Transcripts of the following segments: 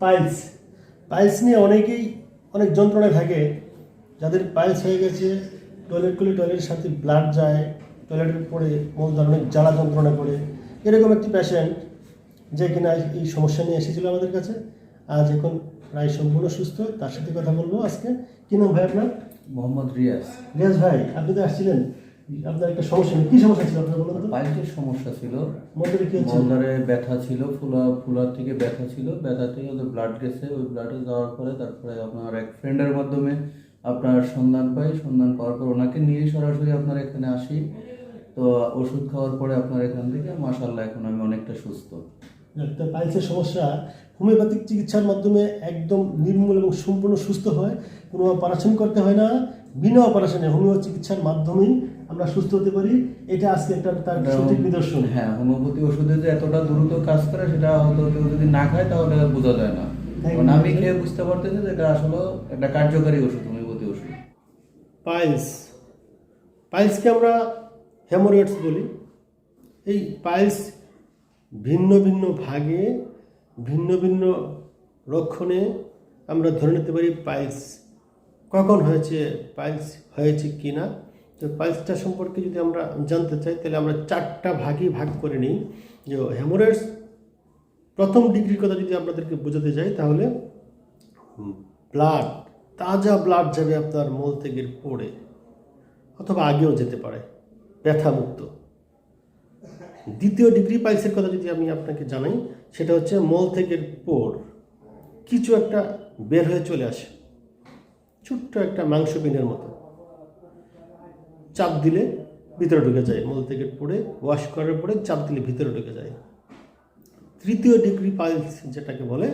Piles. Piles নিয়ে অনেকেই অনেক যন্ত্রণায় থাকে যাদের পাইলস হয়ে গেছে টয়লেট করলে টয়লেটের সাথে ব্লাড যায় টয়লেটের পরে মলদার অনেক জ্বালা যন্ত্রণা করে এরকম একটি পেশেন্ট যে কিনা এই সমস্যা নিয়ে এসেছিল আমাদের কাছে। আজ এখন প্রায় সম্পূর্ণ সুস্থ। তার সাথে কথা বলব আজকে। কি নাম ভাই আপনার? মোহাম্মদ রিয়াজ। রিয়াজ ভাই আপনি তো আসছিলেন। আপনার একটা সমস্যা কি সমস্যা ছিল আপনার বলুন পাইলসের সমস্যা ছিল মন্দিরে কি হচ্ছে? মলদারে ব্যথা ছিল ফুলা ফুলার থেকে ব্যথা ছিল ব্যথা থেকে ওদের ব্লাড গেছে ওই ব্লাডে যাওয়ার পরে তারপরে আপনার এক ফ্রেন্ডের মাধ্যমে আপনার সন্ধান পাই সন্ধান পাওয়ার পর ওনাকে নিয়ে সরাসরি আপনার এখানে আসি। তো ওষুধ খাওয়ার পরে আপনার এখান থেকে মাসাল্লাহ এখন আমি অনেকটা সুস্থ। পাইলসের সমস্যা হোমিওপ্যাথিক চিকিৎসার মাধ্যমে একদম নির্মূল এবং সম্পূর্ণ সুস্থ হয় কোনো অপারেশন করতে হয় না। বিনা অপারেশনে হোমিও চিকিৎসার মাধ্যমেই আমরা সুস্থ হতে পারি। এটা আজকে একটা তার সঠিক নিদর্শন। হ্যাঁ হোমিওপ্যাথি ওষুধে যে এতটা দ্রুত কাজ করে সেটা হয়তো কেউ যদি না খায় তাহলে বোঝা যায় না। কারণ আমি খেয়ে বুঝতে পারতেছি যে এটা আসলে একটা কার্যকারী ওষুধ হোমিওপ্যাথি ওষুধ। পাইলস। পাইলসকে আমরা হেমোরয়েডস বলি। এই পাইলস ভিন্ন ভিন্ন ভাগে ভিন্ন ভিন্ন লক্ষণে আমরা ধরে নিতে পারি পাইলস। কখন হয়েছে পাইলস হয়েছে কি না তো পাইলসটা সম্পর্কে যদি আমরা জানতে চাই, তাহলে আমরা চারটা ভাগই ভাগ করে নিই। যে হেমোরয়েডস প্রথম ডিগ্রির কথা যদি আপনাদেরকে বোঝাতে যাই, তাহলে ব্লাড তাজা ব্লাড যাবে আপনার মল থেকে পড়ে, অথবা আগেও যেতে পারে, ব্যথামুক্ত। দ্বিতীয় ডিগ্রি পাইলসের কথা যদি আমি আপনাকে জানাই, সেটা হচ্ছে মল থেকে পর কিছু একটা বের হয়ে চলে আসে। ছোট্ট একটা মাংসপিণ্ডের মতো। চাপ দিলে ভিতরে ঢুকে যায়। মল থেকে পড়ে ওয়াশ করার পরে চাপ দিলে ভিতরে ঢুকে যায়। তৃতীয় ডিগ্রি পাইলস যেটাকে বলে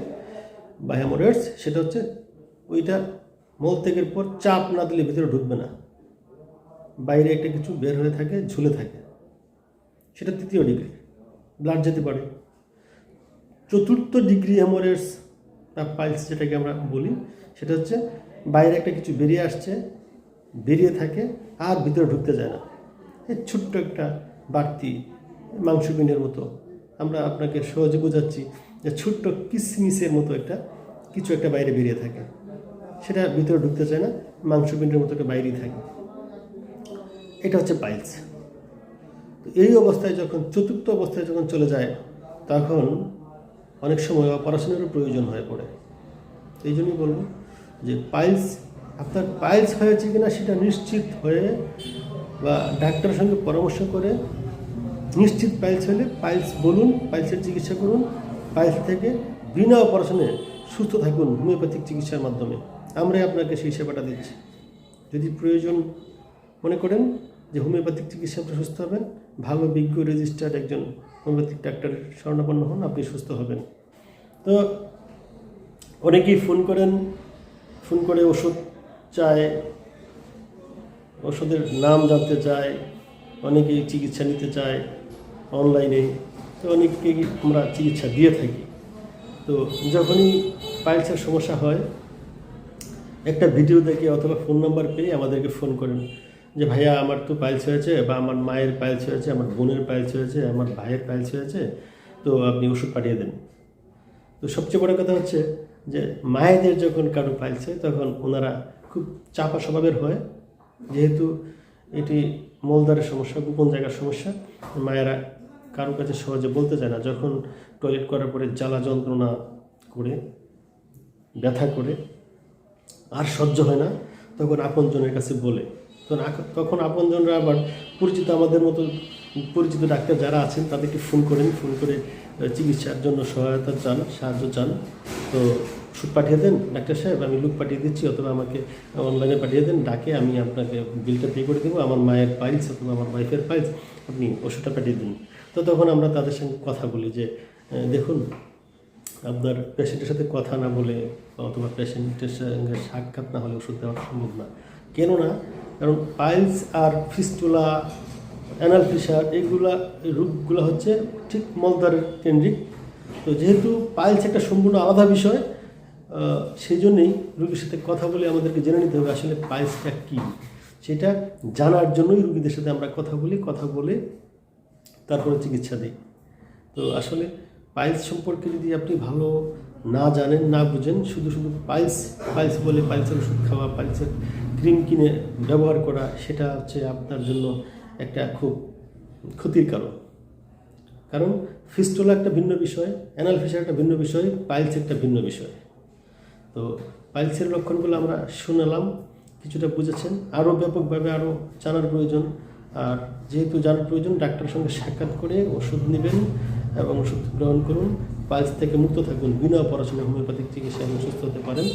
বা হ্যামোরেডস সেটা হচ্ছে ওইটা মল থেকে পর চাপ না দিলে ভিতরে ঢুকবে না। বাইরে একটা কিছু বের হয়ে থাকে, ঝুলে থাকে। সেটা তৃতীয় ডিগ্রি ব্লাড যেতে পারে। চতুর্থ ডিগ্রি হ্যামোরেডস বা পাইলস যেটাকে আমরা বলি, সেটা হচ্ছে বাইরে একটা কিছু বেরিয়ে আসছে, বেরিয়ে থাকে, আর ভিতরে ঢুকতে যায় না। এই ছোট্ট একটা বাড়তি মাংসপিণ্ডের মতো। আমরা আপনাকে সহজে বোঝাচ্ছি যে ছোট্ট কিসমিসের মতো একটা, কিছু একটা বাইরে বেরিয়ে থাকে। সেটা ভিতরে ঢুকতে চায় না মাংসপিণ্ডের মতো একটা বাইরেই থাকে। এটা হচ্ছে পাইলস। তো এই অবস্থায় যখন, চতুর্থ অবস্থায় যখন চলে যায়, তখন অনেক সময় অপারেশনেরও প্রয়োজন হয়ে পড়ে। এই জন্যই বলব যে পাইলস আপনার পাইলস হয়েছে কিনা সেটা নিশ্চিত হয়ে বা ডাক্তারের সঙ্গে পরামর্শ করে নিশ্চিত পাইলস হলে পাইলস বলুন, পাইলসের চিকিৎসা করুন, পাইলস থেকে বিনা অপারেশনে সুস্থ থাকুন হোমিওপ্যাথিক চিকিৎসার মাধ্যমে। আমরাই আপনাকে সেই সেবাটা দিচ্ছি। যদি প্রয়োজন মনে করেন যে হোমিওপ্যাথিক চিকিৎসা আপনি সুস্থ হবেন, ভালো, বিজ্ঞ, রেজিস্টার্ড একজন হোমিওপ্যাথিক ডাক্তারের শরণাপন্ন হন, আপনি সুস্থ হবেন। তো অনেকেই ফোন করেন ফোন করে ওষুধ চায়, ওষুধের নাম জানতে চায়, অনেকেই চিকিৎসা নিতে চায় অনলাইনে। তো অনেককেই আমরা চিকিৎসা দিয়ে থাকি। তো যখনই পাইলসের সমস্যা হয়, একটা ভিডিও দেখে অথবা ফোন নাম্বার পেয়ে আমাদেরকে ফোন করেন যে, ভাইয়া, আমার তো পাইলস হয়েছে বা আমার মায়ের পাইলস হয়েছে, আমার বোনের পাইলস হয়েছে, আমার ভাইয়ের পাইলস হয়েছে, তো আপনি ওষুধ পাঠিয়ে দেন। তো সবচেয়ে বড় কথা হচ্ছে যে মায়েদের যখন কারও হয় তখন ওনারা খুব চাপা স্বভাবের হয়। যেহেতু এটি মলদারের সমস্যা, গোপন জায়গার সমস্যা, মায়েরা কারও কাছে সহজে বলতে চায় না। যখন টয়লেট করার পরে জ্বালা যন্ত্রণা করে, ব্যথা করে, আর সহ্য হয় না, তখন আপনজনের কাছে বলে। তখন তখন আপনজনরা আবার পরিচিত আমাদের মতো পরিচিত ডাক্তার যারা আছেন, তাদেরকে ফোন করেন, ফোন করে চিকিৎসার জন্য সহায়তা চান, সাহায্য চান। তো ওষুধ পাঠিয়ে দেন, ডাক্তার সাহেব, আমি লুক পাঠিয়ে দিচ্ছি, অথবা আমাকে অনলাইনে পাঠিয়ে দেন, ডাকে আমি আপনাকে বিলটা পে করে দেবো, আমার মায়ের পাইলস অথবা আমার ওয়াইফের পাইলস আপনি ওষুধটা পাঠিয়ে দিন। তো তখন আমরা তাদের সঙ্গে কথা বলি যে দেখুন, আপনার পেশেন্টের সাথে কথা না বলে অথবা পেশেন্টের সঙ্গে সাক্ষাৎ না হলে ওষুধ দেওয়া সম্ভব না। কেননা, কারণ পাইলস আর ফিস্টুলা অ্যানাল ফিসার এইগুলা এই রোগগুলো হচ্ছে ঠিক মলদারের কেন্দ্রিক। তো যেহেতু পাইলস একটা সম্পূর্ণ আলাদা বিষয় সেই জন্যেই রুগীর সাথে কথা বলে আমাদেরকে জেনে নিতে হবে আসলে পায়েসটা কী। সেটা জানার জন্যই রুগীদের সাথে আমরা কথা বলি, কথা বলে তারপরে চিকিৎসা দিই। তো আসলে পাইলস সম্পর্কে যদি আপনি ভালো না জানেন, না বুঝেন, শুধু শুধু পাইলস পাইলস বলে পাইলসের ওষুধ খাওয়া পাইলসের ক্রিম কিনে ব্যবহার করা, সেটা হচ্ছে আপনার জন্য একটা খুব ক্ষতির কারণ। কারণ ফিস্টোলা একটা ভিন্ন বিষয় অ্যানাল ফিসার একটা ভিন্ন বিষয় পাইলস একটা ভিন্ন বিষয়। তো পাইলসের লক্ষণগুলো আমরা শুনালাম, কিছুটা বুঝেছেন। আরও ব্যাপকভাবে আরও জানার প্রয়োজন। আর যেহেতু জানার প্রয়োজন, ডাক্তারের সঙ্গে সাক্ষাৎ করে ওষুধ নেবেন এবং ওষুধ গ্রহণ করুন। পাইলস থেকে মুক্ত থাকুন, বিনা পড়াশোনা হোমিওপ্যাথিক চিকিৎসা এবং সুস্থ হতে পারেন।